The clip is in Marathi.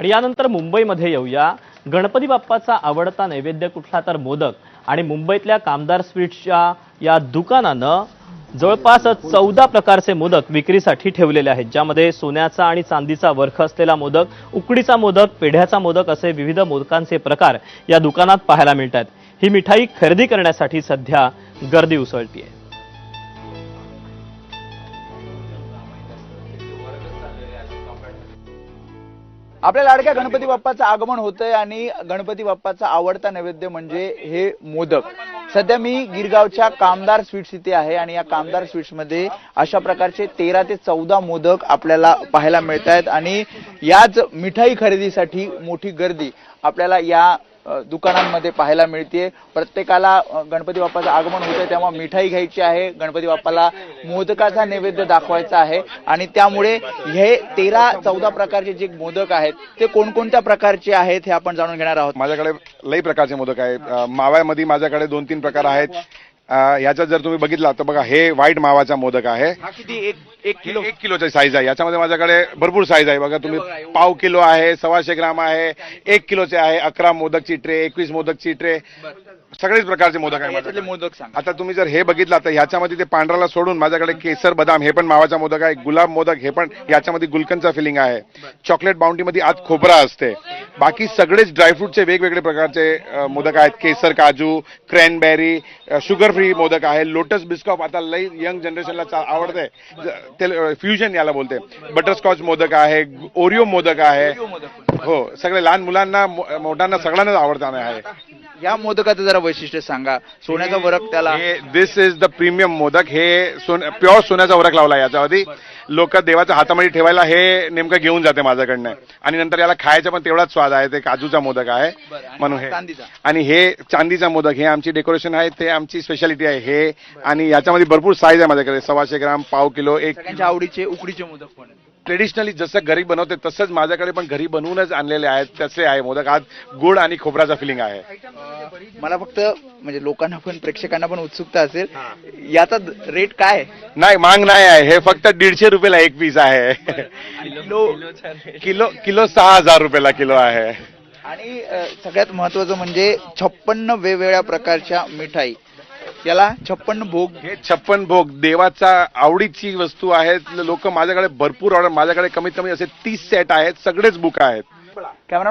आणि यानंतर मुंबईमध्ये येऊया. गणपती बाप्पाचा आवडता नैवेद्य कुठला तर मोदक. आणि मुंबईतल्या कामदार स्वीट्सच्या या दुकानानं जवळपास चौदा प्रकारचे मोदक विक्रीसाठी ठेवलेले आहेत ज्यामध्ये सोन्याचा आणि चांदीचा वर्ख असलेला मोदक उकडीचा मोदक पेढ्याचा मोदक असे विविध मोदकांचे प्रकार या दुकानात पाहायला मिळतात. ही मिठाई खरेदी करण्यासाठी सध्या गर्दी उसळतीये. आपल्या लाडक्या गणपती बाप्पाचं आगमन होतंय आणि गणपती बाप्पाचा आवडता नैवेद्य म्हणजे हे मोदक. सध्या मी गिरगावच्या कामदार स्वीट्स इथे आहे आणि या कामदार स्वीट्समध्ये अशा प्रकारचे तेरा ते चौदा मोदक आपल्याला पाहायला मिळत आहेत आणि याच मिठाई खरेदीसाठी मोठी गर्दी आपल्याला या दुकानांमध्ये पाहायला मिळते प्रत्येकाला गणपती बाप्पाचं आगमन होतं तेव्हा मिठाई घ्यायची आहे. गणपती बाप्पाला मोदकाचा नैवेद्य दाखवायचा आहे. आणि त्यामुळे हे तेरा चौदा प्रकारचे जे मोदक आहेत ते कोणकोणत्या प्रकारचे आहेत हे आपण जाणून घेणार आहोत. माझ्याकडे लई प्रकारचे मोदक आहेत. अं, माव्यामध्ये माझ्याकडे दोन तीन प्रकार आहेत. याच्यात जर तुम्ही बघितला तर बघा हे व्हाईट मावाचा मोदक आहे. हा किती? एक एक किलो. एक किलोची साईज आहे. याच्यामध्ये माझ्याकडे भरपूर साईज आहे. बघा तुम्ही पाव किलो आहे सव्वाशे ग्राम आहे एक किलोचे आहे अकरा मोदकची ट्रे एकवीस मोदकची ट्रे. सगळेच प्रकारचे मोदक आहे याच्यातले माझ्याकडे. मोदक सांगा. आता तुम्ही जर हे बघितला तर ह्याच्यामध्ये ते पांढराला सोडून माझ्याकडे केसर बदाम हे पण मावाचा मोदक आहे. गुलाब मोदक हे पण याच्यामध्ये गुलकंदचा फिलिंग आहे. चॉकलेट बाउंटी मध्ये आत खोबरा असते. बाकी सगळेच ड्रायफ्रूटचे वेगवेगळे प्रकारचे अ, मोदक आहेत. केसर काजू क्रॅनबेरी शुगर फ्री मोदक आहे. लोटस बिस्कॉप आता लई यंग जनरेशनला चा- आवडते ज- ते फ्युजन याला बोलते. बटरस्कॉच मोदक आहे ओरिओ मोदक आहे. हो सगळे लहान मुलांना मो- मोठ्यांना सगळ्यांनाच आवडताना आहे. या मोदकाचं जरा वैशिष्ट्य सांगा. सोन्याचा वरक त्याला हे this is the premium modak. हे सोन प्युअर सोन्याचा वरक लावला याच्यावरती लोक देवाच्या हातामध्ये ठेवायला हे नेमकं घेऊन जाते माझ्याकडनं. आणि नंतर याला खायचा पण तेवढाच स्वाद आहे. ते काजूचा मोदक आहे. म्हणून हे आणि हे चांदीचा मोदक हे आमची डेकोरेशन आहे. ते आमची स्पेशालिटी आहे. हे आणि याच्यामध्ये भरपूर साईज आहे माझ्याकडे. सव्वाशे ग्राम पाव किलो एक आवडीचे उकडीचे मोदक पण. ट्रेडिशनली जसं घरी बनवते तसंच माझ्याकडे पण घरी बनवूनच आणलेले आहेत तसे आहे मोदक. आज गुड आणि खोबराचा फिलिंग आहे. मला फक्त म्हणजे लोकांना पण प्रेक्षकांना पण उत्सुकता असेल. याचा रेट काय? नाही मांग नाही आहे. हे फक्त दीडशे रुपयाला एक पीस आहे. किलो किलो किलो सहा हजार रुपयाला किलो आहे. आणि सगळ्यात महत्वाचं म्हणजे छप्पन्न वेगवेगळ्या प्रकारच्या मिठाई. याला छप्पन्न भोग. हे छप्पन भोग देवाचा आवडीची वस्तू आहेत. लोक माझ्याकडे भरपूर ऑर्डर माझ्याकडे कमीत कमी असे तीस सेट आहेत सगळेच बुक आहेत. कॅमेरा